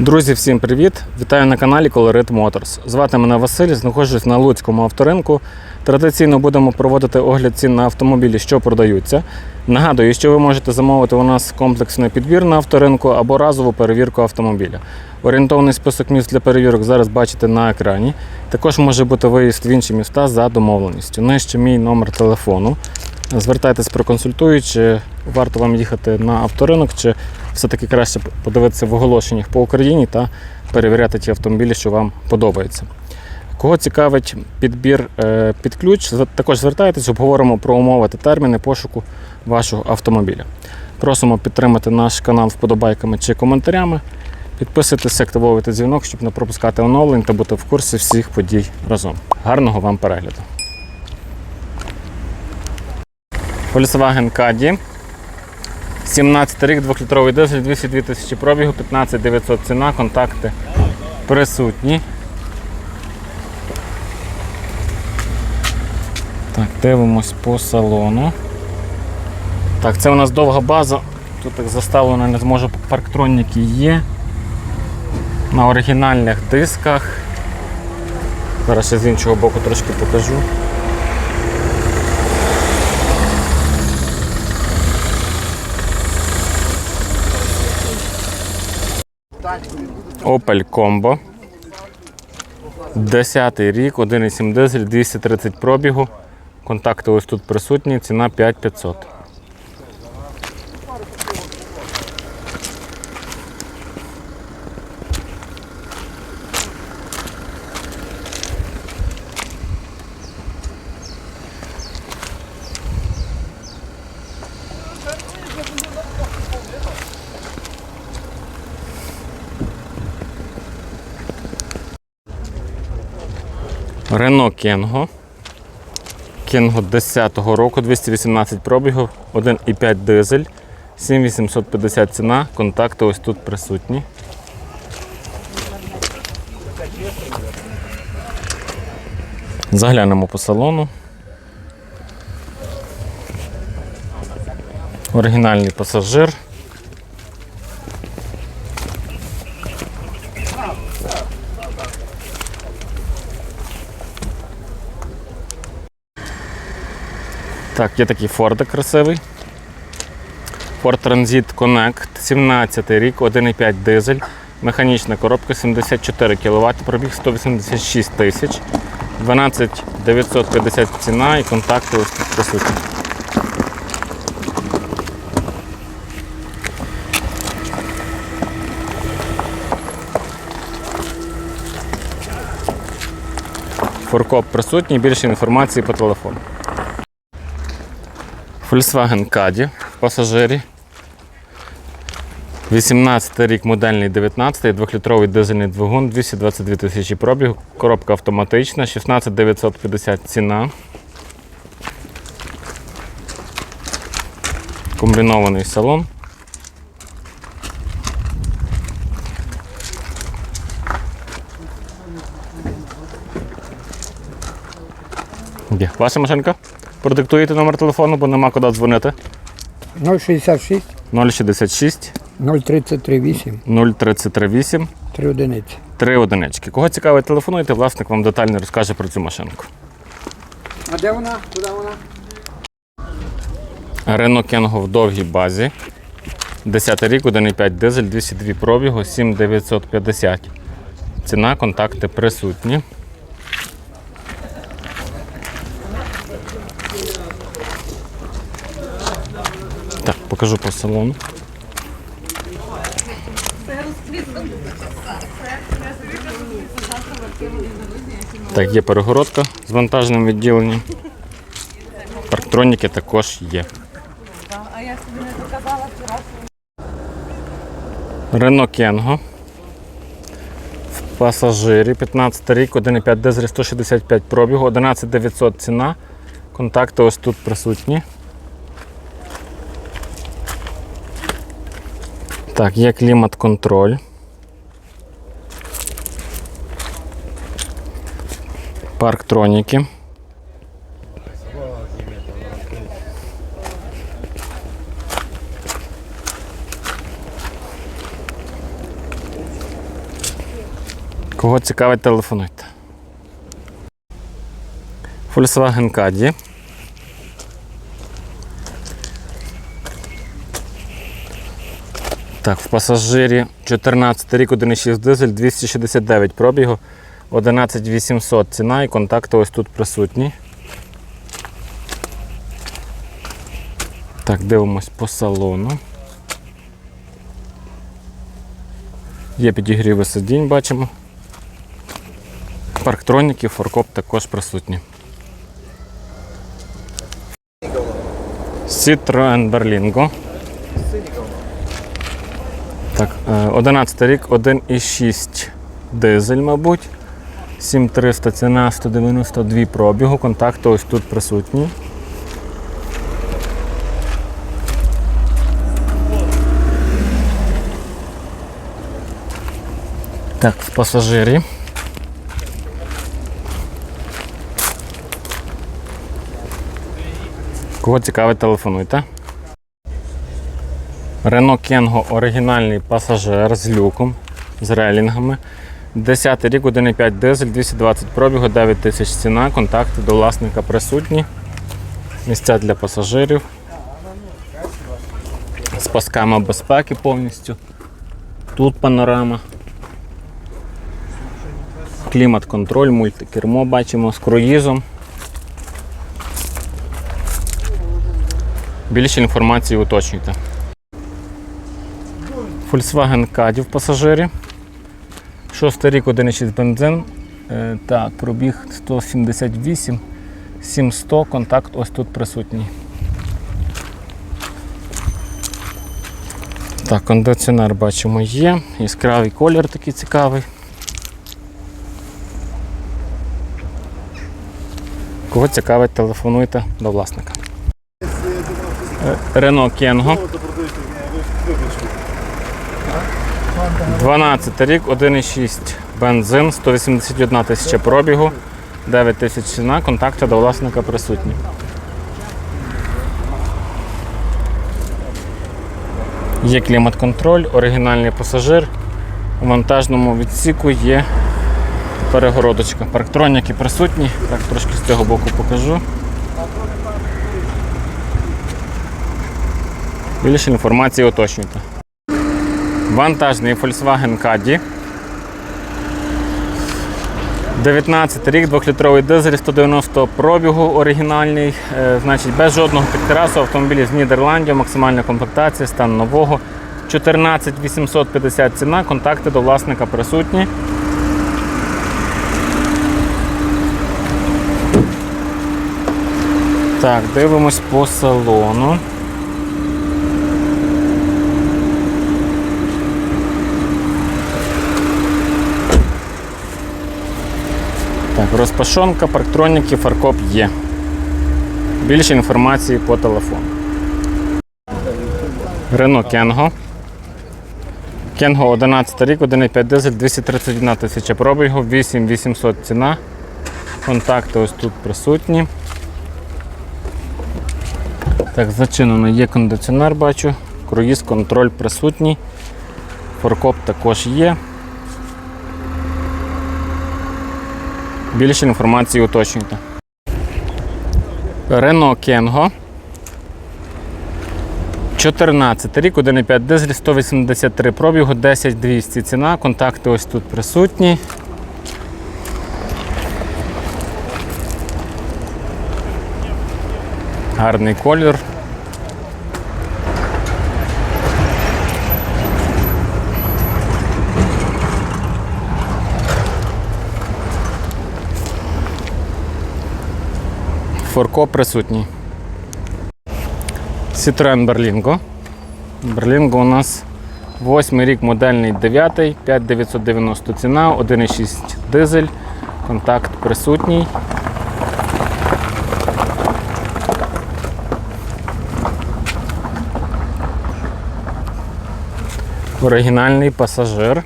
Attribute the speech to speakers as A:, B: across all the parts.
A: Друзі, всім привіт! Вітаю на каналі Colorit Motors. Звати мене Василь, знаходжусь на Луцькому авторинку. Традиційно будемо проводити огляд цін на автомобілі, що продаються. Нагадую, що ви можете замовити у нас комплексний підбір на авторинку або разову перевірку автомобіля. Орієнтовний список міст для перевірок зараз бачите на екрані. Також може бути виїзд в інші міста за домовленістю. Нижче мій номер телефону. Звертайтесь проконсультую, чи варто вам їхати на авторинок, чи все-таки краще подивитися в оголошеннях по Україні та перевіряти ті автомобілі, що вам подобаються. Кого цікавить підбір е, під ключ, також звертайтесь, обговоримо про умови та терміни пошуку вашого автомобіля. Просимо підтримати наш канал вподобайками чи коментарями. Підписуйтесь, активовуйте дзвінок, щоб не пропускати оновлень та бути в курсі всіх подій разом. Гарного вам перегляду! Volkswagen Caddy. 17 рік, 2-літровий дизель, 202 тисячі пробігу, 15 900 ціна, контакти присутні. Так, дивимось по салону. Так, це у нас довга база. Тут так заставлено, не зможу, парктроніки є. На оригінальних дисках. Зараз ще з іншого боку трошки покажу. Opel Combo. 10 рік, 1,7 дизель, 230 пробігу. Контакти ось тут присутні, ціна 5500. Renault Kengo. Kengo 10-го року, 218 пробігів, 1,5 дизель, 7850 ціна, контакти ось тут присутні. Заглянемо по салону. Оригінальний пасажир. Так, є такий Ford красивий. Ford Transit Connect, 17 рік, 1,5 дизель, механічна коробка, 74 кВт, пробіг 186 тисяч, 12 950 ціна і контакти ось присутні. Форкоп присутній, більше інформації по телефону. Volkswagen Caddy в пасажирі. 18 рік модельний 19, 2-літровий дизельний двигун, 222 тисячі пробігу, коробка автоматична, 16 950 ціна. Комбінований салон. Ваша машинка? Продиктуєте номер телефону, бо нема куди дзвонити.
B: 066
A: 066
B: 033 8
A: 0338
B: 3 одиниці.
A: 3 одинички. Кого цікавить, телефонуйте, власник вам детально розкаже про цю машинку.
B: А де вона? Куди вона?
A: Renault Kengo в довгій базі. 10 рік, 1,5 дизель, 202 пробігу, 7950. Ціна, контакти присутні. Так, покажу по салону. Так, є перегородка з вантажним відділенням. Парктроніки також є.
C: Вчора.
A: Renault В пасажирі 15 рік, 1,5 дизель, 165 пробігу, 11 900 ціна. Контакти ось тут присутні. Так, є клімат-контроль. Парктроніки. Кого цікавить, телефонуйте. Volkswagen Caddy. Так, в пасажирі 14 рік 1,6 дизель, 269 пробігу, 11800 ціна і контакти ось тут присутні. Так, дивимось по салону. Є підігріви сидінь, бачимо. Парктроніки, форкоп також присутні. Citroen Berlingo. Так, е, 11 рік, 1,6 дизель, мабуть. 7300 ціна, 192 пробігу. Контакти ось тут присутні. Так, в пасажирі. Кого цікавить, телефонуйте. Renault Kengo оригінальний пасажир з люком, з релінгами. 10 рік, 1,5 дизель, 220 пробігу, 9 тисяч ціна, контакти до власника присутні. Місця для пасажирів. З пасками безпеки повністю. Тут панорама. Клімат-контроль, мультикермо бачимо з круїзом. Більше інформації уточнюйте. Volkswagen Caddy в пасажирі. Шостий рік 1,6 бензин. Е, так, пробіг 178, 700, контакт ось тут присутній. Так, кондиціонер бачимо є. Яскравий колір такий цікавий. Кого цікавить, телефонуйте до власника. Е, Renault Kengo. 12 рік, 1,6 бензин, 181 тисяча пробігу, 9 тисяч ціна, контакти до власника присутні. Є клімат-контроль, оригінальний пасажир. У вантажному відсіку є перегородочка. Парктроніки присутні. Так, трошки з цього боку покажу. Більше інформації уточнюйте. Вантажний Volkswagen Caddy. 19 рік, 2-літровий дизель, 190 пробігу оригінальний, е, значить без жодного підкрасу, автомобіль з Нідерландів, максимальна комплектація, стан нового. 14 850 ціна, контакти до власника присутні. Так, дивимось по салону. Так, розпашонка, парктроніки, фаркоп є. Більше інформації по телефону. Renault Kengo. Kengo 11 рік, 1,5 дизель, 231 тисяча пробігу, 8800 ціна. Контакти ось тут присутні. Так, зачинено є кондиціонер, бачу. Круїз контроль присутній. Форкоп також є. Більше інформації уточнюйте. Renault Kengo. 14 рік, 1,5 дизель, 183 пробігу, 10 200 ціна. Контакти ось тут присутні. Гарний колір. Форко присутній. Citroen Berlingo. Berlingo у нас 8 рік модельний 9, 5990 ціна, 1,6 дизель, контакт присутній. Оригінальний пасажир.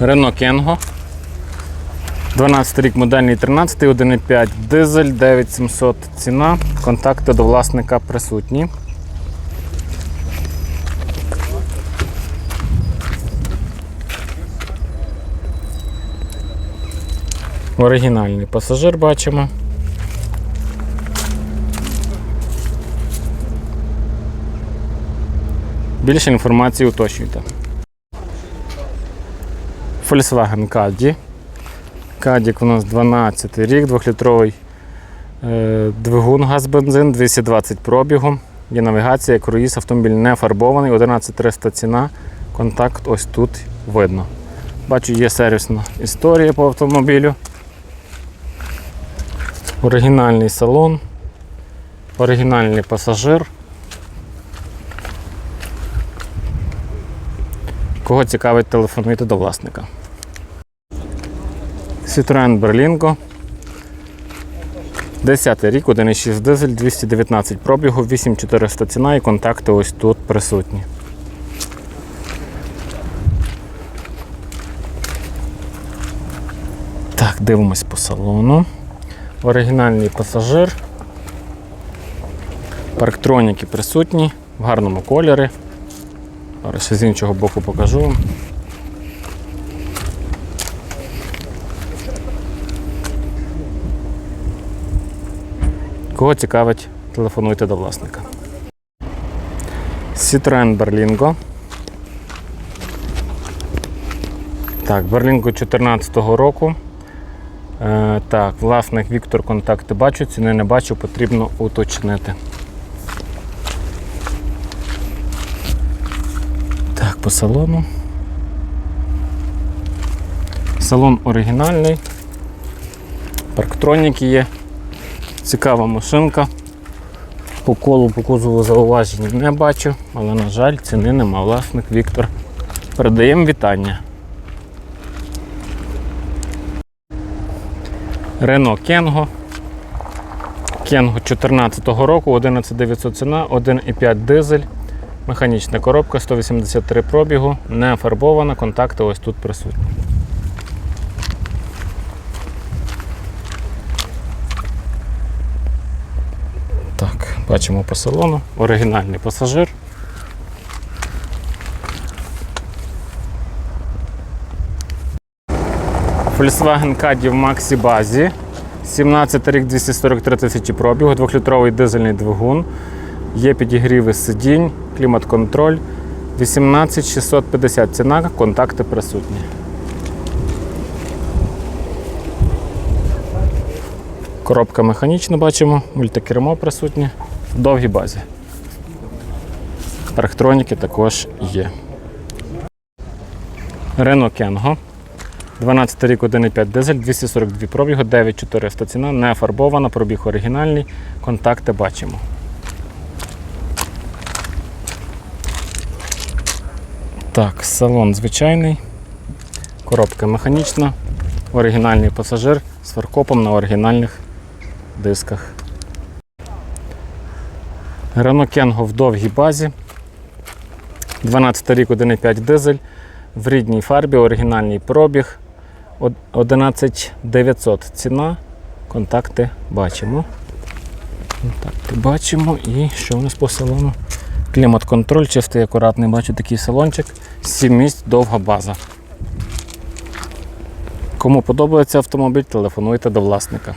A: Renault Kengo. 12 рік модельний 13, 1,5 дизель, 9700 ціна. Контакти до власника присутні. Оригінальний пасажир бачимо. Більше інформації уточнюйте. Volkswagen Caddy. Кадік у нас 12 рік, 2-літровий е, двигун газ-бензин, 220 пробігу. Є навігація, круїз, автомобіль не фарбований, 11300 ціна. Контакт ось тут видно. Бачу, є сервісна історія по автомобілю. Оригінальний салон, оригінальний пасажир. Кого цікавить, телефонуйте до власника. Citroen Berlingo. 10 рік, 1,6 дизель, 219 пробігу, 8400 ціна і контакти ось тут присутні. Так, дивимось по салону. Оригінальний пасажир. Парктроніки присутні, в гарному кольорі. Зараз з іншого боку покажу вам. Кого цікавить, телефонуйте до власника. Citroen Berlingo. Так, Berlingo 2014 року. Е, так, власник Віктор контакти бачу, ціни не бачу, потрібно уточнити. Так, по салону. Салон оригінальний. Парктроніки є. Цікава машинка. По колу, по кузову зауважень не бачу, але, на жаль, ціни нема. Власник Віктор. Передаємо вітання. Рено Кенго. Кенго 2014 року, 11900 ціна, 1,5 дизель. Механічна коробка, 183 пробігу, не фарбована, контакти ось тут присутні. Так, бачимо по салону. Оригінальний пасажир. Volkswagen Caddy в Maxi базі. 17 рік 243 тисячі пробігу, 2-літровий дизельний двигун. Є підігріви сидінь, клімат-контроль. 18650 ціна, контакти присутні. Коробка механічна бачимо, мультикермо присутнє в довгій базі. Парктроніки також є. Renault Кенго. 12 рік 1,5 дизель, 242 пробігу, 9400 ціна, не фарбована, пробіг оригінальний. Контакти бачимо. Так, салон звичайний, коробка механічна, оригінальний пасажир з фаркопом на оригінальних дисках. Renault Kangoo в довгій базі. 12 рік 1,5 дизель. В рідній фарбі, оригінальний пробіг. 11900 ціна. Контакти бачимо. Контакти бачимо. І що у нас по салону? Клімат-контроль, чистий, акуратний, бачу такий салончик. 7 місць, довга база. Кому подобається автомобіль, телефонуйте до власника.